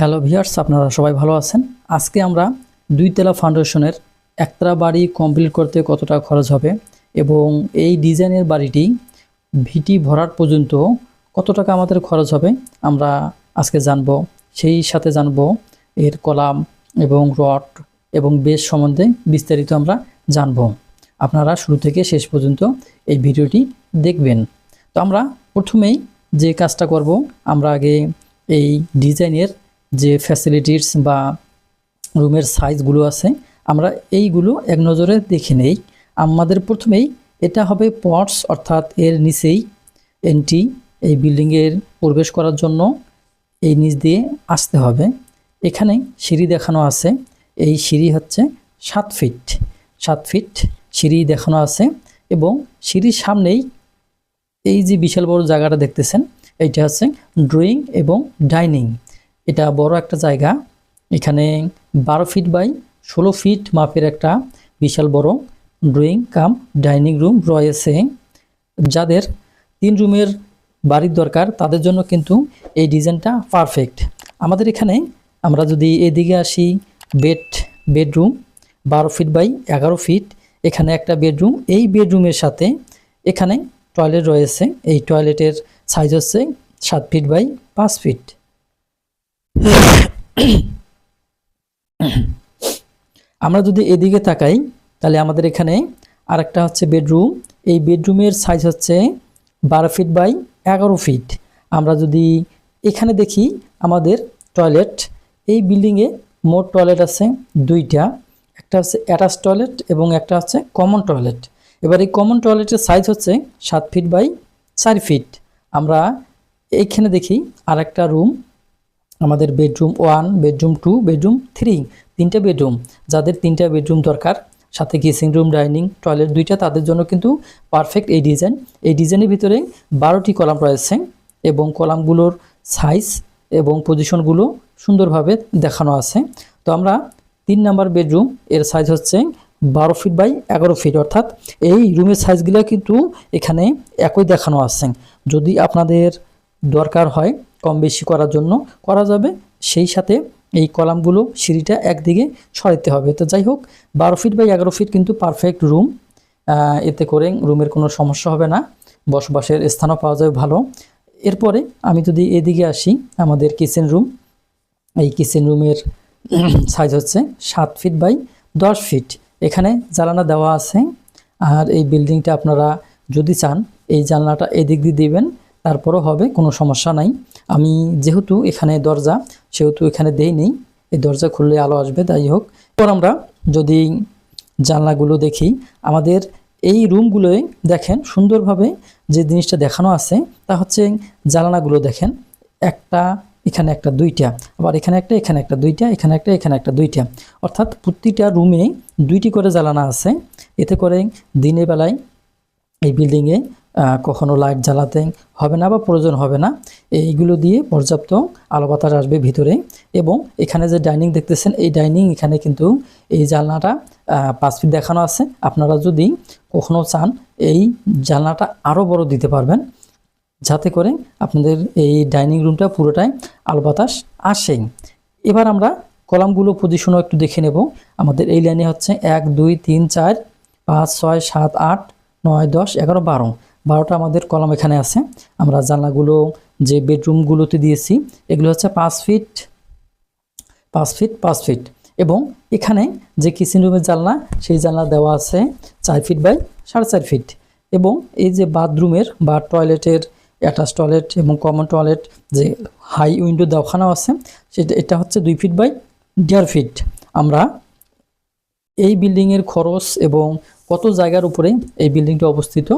Hello viewers আপনারা সবাই ভালো আছেন? আজকে আমরা দুই তেলা ফাউন্ডেশনের একতলা বাড়ি কমপ্লিট করতে কত টাকা খরচ হবে এবং এই ডিজাইনের বাড়িটি ভিটি ভরাট পর্যন্ত কত টাকা আমাদের খরচ হবে আমরা আজকে জানব। সেই সাথে জানব এর কলাম এবং রড এবং বেশ সম্বন্ধে বিস্তারিত আমরা জানব। আপনারা শুরু থেকে শেষ পর্যন্ত এই ভিডিওটি দেখবেন। তো আমরা প্রথমেই যে কাজটা করব, আমরা আগে এই ডিজাইনের যে ফ্যাসিলিটিস বা রুমের সাইজগুলো আছে, আমরা এইগুলো এক নজরে দেখে নেই। আমাদের প্রথমেই এটা হবে পটস অর্থাৎ এর নিচেই এন্ট্রি এই বিল্ডিংয়ের প্রবেশ করার জন্য এই নিচ দিয়ে আসতে হবে। এখানে সিঁড়ি দেখানো আছে, এই সিঁড়ি হচ্ছে সাত ফিট সাত ফিট সিঁড়ি দেখানো আছে এবং সিঁড়ির সামনেই এই যে বিশাল বড় জায়গাটা দেখতেছেন, এইটা হচ্ছে ড্রয়িং এবং ডাইনিং এটা বড় একটা জায়গা। এখানে বারো ফিট বাই ষোলো ফিট মাপের একটা বিশাল বড় ড্রয়িং কাম ডাইনিং রুম রয়েছে। যাদের তিন রুমের বাড়ির দরকার, তাদের জন্য কিন্তু এই ডিজাইনটা পারফেক্ট আমাদের এখানে আমরা যদি এদিকে আসি বেড বেডরুম বারো ফিট বাই এগারো ফিট এখানে একটা বেডরুম এই বেডরুমের সাথে এখানে টয়লেট রয়েছে। এই টয়লেটের সাইজ হচ্ছে সাত ফিট বাই পাঁচ ফিট আমরা যদি এদিকে তাকাই, তাহলে আমাদের এখানে আরেকটা হচ্ছে বেডরুম এই বেডরুমের সাইজ হচ্ছে বারো ফিট বাই এগারো ফিট আমরা যদি এখানে দেখি আমাদের টয়লেট এই বিল্ডিংয়ে মোট টয়লেট আছে দুইটা। একটা হচ্ছে অ্যাটাচ টয়লেট এবং একটা হচ্ছে কমন টয়লেট এবার এই কমন টয়লেটের সাইজ হচ্ছে সাত ফিট বাই চার ফিট আমরা এইখানে দেখি আরেকটা রুম আমাদের bedroom one bedroom two bedroom three তিনটা বেডরুম যাদের তিনটা বেডরুম দরকার, সাথে কিচিং রুম ডাইনিং টয়লেট দুইটা, তাদের জন্য কিন্তু পারফেক্ট এই ডিজাইন এই ডিজাইনের ভিতরে বারোটি কলাম রয়েছে এবং কলামগুলোর সাইজ এবং পজিশনগুলো সুন্দরভাবে দেখানো আছে। তো আমরা তিন নাম্বার বেডরুম এর সাইজ হচ্ছে বারো ফিট বাই এগারো ফিট অর্থাৎ এই রুমের সাইজগুলো কিন্তু এখানে একই দেখানো আছে। যদি আপনাদের দরকার হয় কম বেশি করার জন্য করা যাবে। সেই সাথে এই কলামগুলো সিঁড়িটা একদিকে সরাইতে হবে। তো যাই হোক, বারো ফিট বাই এগারো ফিট কিন্তু পারফেক্ট রুম এতে করে রুমের কোনো সমস্যা হবে না। বসবাসের স্থানও পাওয়া যাবে ভালো। এরপরে আমি যদি এদিকে আসি, আমাদের কিচেন রুম এই কিচেন রুমের সাইজ হচ্ছে সাত ফিট বাই দশ ফিট। এখানে জানালা দেওয়া আছে। আর এই বিল্ডিংটা আপনারা যদি চান, এই জানলাটা এদিক দিয়ে দিবেন। তারপরও হবে, কোনো সমস্যা নাই। আমি যেহেতু এখানে দরজা, সেহেতু এখানে দেই নেই। এই দরজা খুললে আলো আসবে, তাই হোক। পর আমরা যদি জানলাগুলো দেখি, আমাদের এই রুমগুলোয় দেখেন সুন্দরভাবে যে জিনিসটা দেখানো আছে, তা হচ্ছে জানালাগুলো দেখেন। একটা, এখানে একটা, দুইটা। আবার এখানে একটা এখানে একটা, দুইটা। এখানে একটা এখানে একটা, দুইটা। অর্থাৎ প্রতিটা রুমে দুইটি করে জ্বালানা আছে। এতে করে দিনের বেলায় এই বিল্ডিংয়ে কখনো লাইট জ্বালাতে হবে না বা প্রয়োজন হবে না। এইগুলো দিয়ে পর্যাপ্ত আলো বাতাস আসবে ভিতরে এবং এখানে যে ডাইনিং দেখতেছেন, এই ডাইনিং এখানে কিন্তু এই জানলাটা পাঁচ ফিট দেখানো আছে। আপনারা যদি কখনো চান, এই জানলাটা আরও বড় দিতে পারবেন। যাতে করে আপনাদের এই ডাইনিং রুমটা পুরোটাই আলো বাতাস আসে। এবার আমরা কলামগুলো পজিশনও একটু দেখে নেব। আমাদের এই লাইনে হচ্ছে এক, দুই, তিন, চার, পাঁচ, ছয়, সাত, আট, নয়, দশ, এগারো, বারো। বারোটা আমাদের কলম এখানে আছে। আমরা জানলাগুলো, যে বেডরুমগুলোতে দিয়েছি, এগুলো হচ্ছে পাঁচ ফিট পাঁচ ফিট পাঁচ ফিট। এবং এখানে যে কিচেন রুমের জানলা, সেই জানলা দেওয়া আছে চার ফিট বাই সাড়ে চার ফিট। এবং এই যে বাথরুমের বা টয়লেটের, অ্যাটাচ টয়লেট এবং কমন টয়লেট, যে হাই উইন্ডো দেওয়ানো আছে, সেটা, এটা হচ্ছে দুই ফিট বাই দেড় ফিট। আমরা এই বিল্ডিংয়ের খরচ এবং কত জায়গার উপরে এই বিল্ডিংটি অবস্থিত,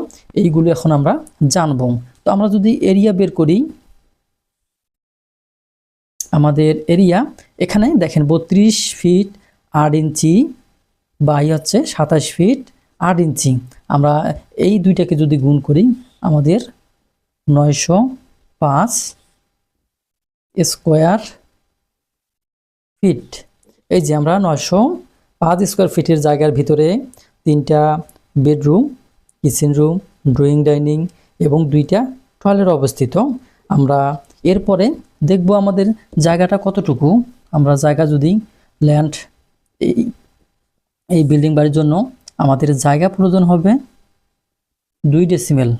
এইগুলো এখন আমরা জানব। তো আমরা যদি এরিয়া বের করি, আমাদের এরিয়া এখানে দেখেন বত্রিশ ফিট আট ইঞ্চি বাই হচ্ছে সাতাশ ফিট আট ইঞ্চি। আমরা এই দুইটাকে যদি গুণ করি, আমাদের নয়শো পাঁচ স্কোয়ার ফিট এই যে আমরা নয়শো পাঁচ স্কোয়ার ফিটের জায়গার ভিতরে তিনটা bedroom, kitchen room, drawing, dining এবং দুইটা টয়লেট অবস্থিত। আমরা এরপরে দেখব আমাদের জায়গাটা কতটুকু। আমরা জায়গা যদি ল্যান্ড এই এই বিল্ডিং বাড়ির জন্য আমাদের জায়গা প্রয়োজন হবে দুই ডেসিমেল।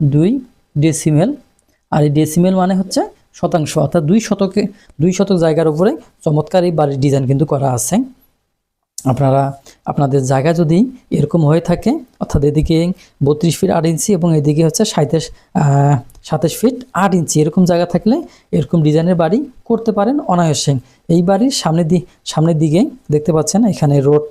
দুই ডেসিমেল। আর এই ডেসিমেল মানে হচ্ছে শতাংশ। অর্থাৎ দুই শতকে, দুই শতক জায়গার উপরে চমৎকার এই বাড়ির ডিজাইন কিন্তু করা আছে। আপনারা আপনাদের জায়গা যদি এরকম হয়ে থাকে, অর্থাৎ এদিকে বত্রিশ ফিট আট ইঞ্চি এবং এদিকে হচ্ছে সাঁত্রিশ সাতাশ ফিট আট ইঞ্চি এরকম জায়গা থাকলে এরকম ডিজাইনের বাড়ি করতে পারেন অনায়াসে। এই বাড়ির সামনের দি, সামনের দিকে দেখতে পাচ্ছেন এখানে রোড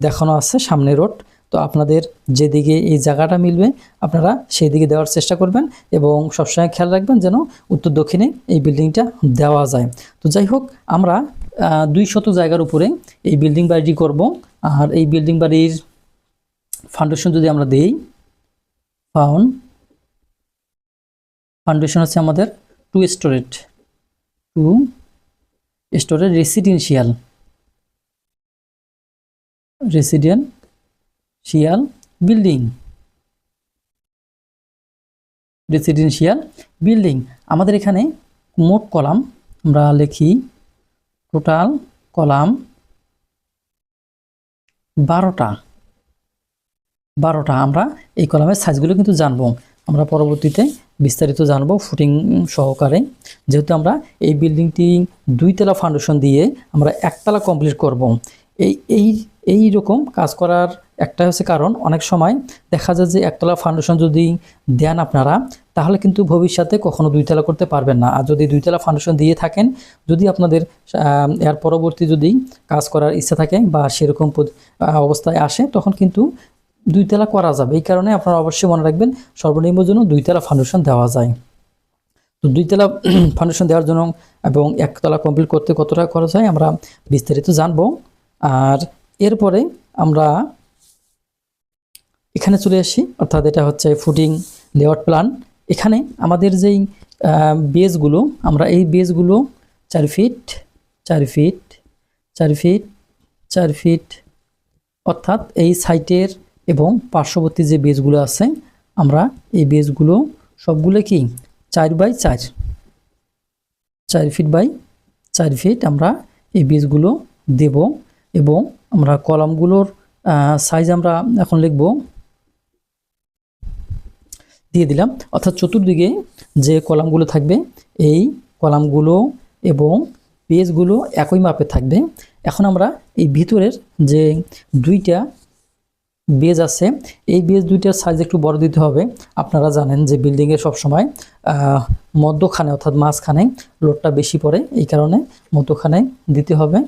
দেখানো আছে, সামনে রোড। তো আপনাদের যেদিকে এই জায়গাটা মিলবে, আপনারা সেই দিকে দেওয়ার চেষ্টা করবেন এবং সবসময় খেয়াল রাখবেন যেন উত্তর দক্ষিণে এই বিল্ডিংটা দেওয়া যায়। তো যাই হোক, আমরা দুই শত জায়গার উপরে এই বিল্ডিং বাড়িটি করব। আর এই বিল্ডিং বাড়ির ফাউন্ডেশন যদি আমরা দেই ফাউন্ড ফাউন্ডেশন হচ্ছে আমাদের two storied two storage residential residential building residential building আমাদের এখানে মোট কলাম আমরা লিখি টোটাল কলাম বারোটা। বারোটা আমরা এই কলামের সাইজগুলো কিন্তু জানব। আমরা পরবর্তীতে বিস্তারিত জানব ফুটিং সহকারে। যেহেতু আমরা এই বিল্ডিংটি দুইতলা ফাউন্ডেশন দিয়ে আমরা একতলা কমপ্লিট করব। এই এই এই রকম কাজ করার একটা হচ্ছে কারণ। অনেক সময় দেখা যায় যে একতলা ফাউন্ডেশন যদি দেন আপনারা, তাহলে কিন্তু ভবিষ্যতে কখনো দুইতলা করতে পারবেন না। আর যদি দুইতলা ফাউন্ডেশন দিয়ে থাকেন, যদি আপনাদের এর পরবর্তী যদি কাজ করার ইচ্ছা থাকে বা সেরকম অবস্থায় আসে, তখন কিন্তু দুইতলা করা যাবে। এই কারণে আপনারা অবশ্যই মনে রাখবেন, সর্বনিম্ন জন্য দুইতলা ফাউন্ডেশন দেওয়া যায়। তো দুইতলা ফাউন্ডেশন দেওয়ার জন্য এবং একতলা কমপ্লিট করতে কত টাকা খরচ হয়, আমরা বিস্তারিত জানব। আর এরপরে আমরা এখানে চলে আসি, অর্থাৎ এটা হচ্ছে ফুটিং লেআউট প্ল্যান। এখানে আমাদের যেই বেসগুলো, আমরা এই বেসগুলো চার ফিট চার ফিট চার ফিট চার ফিট, অর্থাৎ এই সাইটের এবং পার্শ্ববর্তী যে বেসগুলো আছে, আমরা এই বেসগুলো সবগুলো কি চার বাই চার চার ফিট বাই চার ফিট আমরা এই বেসগুলো দেব। এবং আমরা কলামগুলোর সাইজ আমরা এখন লিখব। দিয়ে দিলাম। অর্থাৎ চতুর্দিকে যে কলামগুলো থাকবে, এই কলামগুলো এবং পেজগুলো একই মাপে থাকবে। এখন আমরা এই ভিতরের যে দুইটা বেজ আছে, এই বেজ দুইটার সাইজ একটু বড় দিতে হবে। আপনারা জানেন যে বিল্ডিংয়ে সবসময় মধ্যখানে অর্থাৎ মাঝখানে লোডটা বেশি পড়ে, এই কারণে মধ্যখানে দিতে হবে।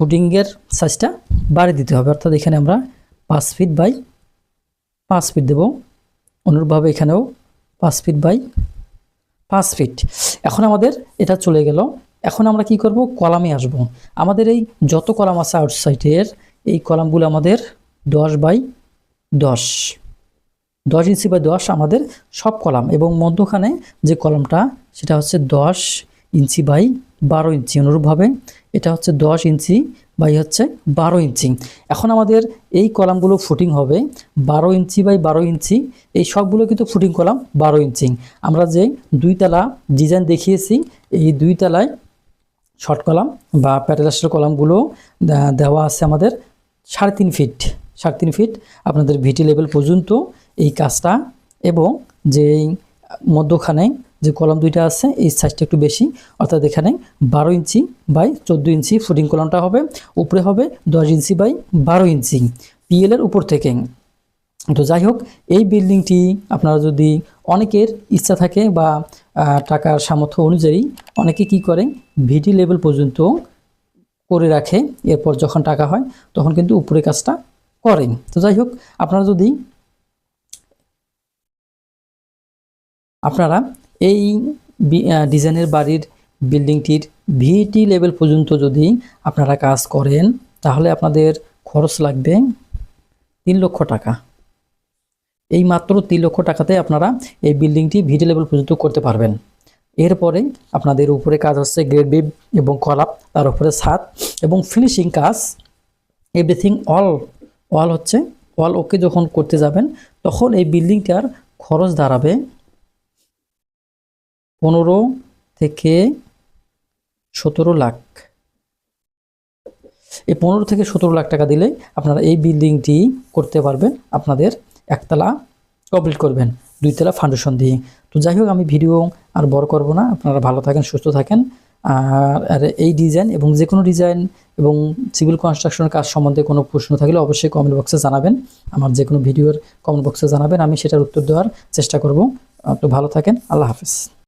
ফুটিংয়ের সাইজটা বাড়িয়ে দিতে হবে। অর্থাৎ এখানে আমরা পাঁচ ফিট বাই পাঁচ ফিট দেব। অনুরূপভাবে এখানেও পাঁচ ফিট বাই পাঁচ ফিট এখন আমাদের এটা চলে গেল। এখন আমরা কি করব? কলামে আসব। আমাদের এই যত কলাম আছে আউটসাইডের এই কলামগুলো আমাদের দশ বাই দশ। দশ ইঞ্চি বাই দশ আমাদের সব কলাম এবং মধ্যখানে যে কলামটা, সেটা হচ্ছে দশ ইঞ্চি বাই বারো ইঞ্চি। অনুরূপভাবে এটা হচ্ছে দশ ইঞ্চি বাই হচ্ছে বারো ইঞ্চি। এখন আমাদের এই কলামগুলো ফুটিং হবে বারো ইঞ্চি বাই বারো ইঞ্চি। এই সবগুলো কিন্তু ফুটিং কলাম বারো ইঞ্চি। আমরা যে দুই দুইতলা ডিজাইন দেখিয়েছি, এই দুই দুইতলায় শর্ট কলাম বা প্যাটেলাস্টের কলামগুলো দেওয়া আছে আমাদের সাড়ে তিন ফিট সাড়ে তিন ফিট আপনাদের ভিটি লেভেল পর্যন্ত এই কাজটা এবং যে মধ্যখানে যে কলম দুইটা আছে, এই সাইজটা একটু বেশি। অর্থাৎ এখানে বারো ইঞ্চি বাই চোদ্দ ইঞ্চি ফুটিং কলমটা হবে, উপরে হবে দশ ইঞ্চি বাই বারো ইঞ্চি পিএলের উপর থেকে। তো যাই হোক, এই বিল্ডিংটি আপনারা যদি অনেকের ইচ্ছা থাকে বা টাকার সামর্থ্য অনুযায়ী অনেকে কি করে ভিডি লেভেল পর্যন্ত করে রাখে, এরপর যখন টাকা হয় তখন কিন্তু উপরে কাজটা করেন। তো যাই হোক, আপনারা যদি আপনারা এই ডিজাইনের বাড়ির বিল্ডিংটির ভিটি লেভেল পর্যন্ত যদি আপনারা কাজ করেন, তাহলে আপনাদের খরচ লাগবে তিন লক্ষ টাকা। এই মাত্র তিন লক্ষ টাকাতে আপনারা এই বিল্ডিংটি ভিটি লেভেল পর্যন্ত করতে পারবেন। এরপরে আপনাদের উপরে কাজ হচ্ছে গ্রেড বিম এবং কলাপ, তার উপরে ছাদ এবং ফিনিশিং কাজ। এভরিথিং অল অল হচ্ছে, অল ওকে যখন করতে যাবেন, তখন এই বিল্ডিংটার খরচ দাঁড়াবে পনেরো থেকে সতেরো লাখ। এই পনেরো থেকে সতেরো লাখ টাকা দিলে আপনারা এই বিল্ডিংটি করতে পারবেন, আপনাদের একতলা কমপ্লিট করবেন, দুইতলা ফাউন্ডেশন দিয়ে। তো যাই হোক, আমি ভিডিও আর বড় করব না, আপনারা ভালো থাকেন, সুস্থ থাকেন। আর এই ডিজাইন এবং যে কোনো ডিজাইন এবং সিভিল কনস্ট্রাকশনের কাজ সম্বন্ধে কোনো প্রশ্ন থাকলে অবশ্যই কমেন্ট বক্সে জানাবেন। আমার যে কোনো ভিডিওর কমেন্ট বক্সে জানাবেন, আমি সেটার উত্তর দেওয়ার চেষ্টা করব। তো ভালো থাকেন, আল্লাহ হাফেজ।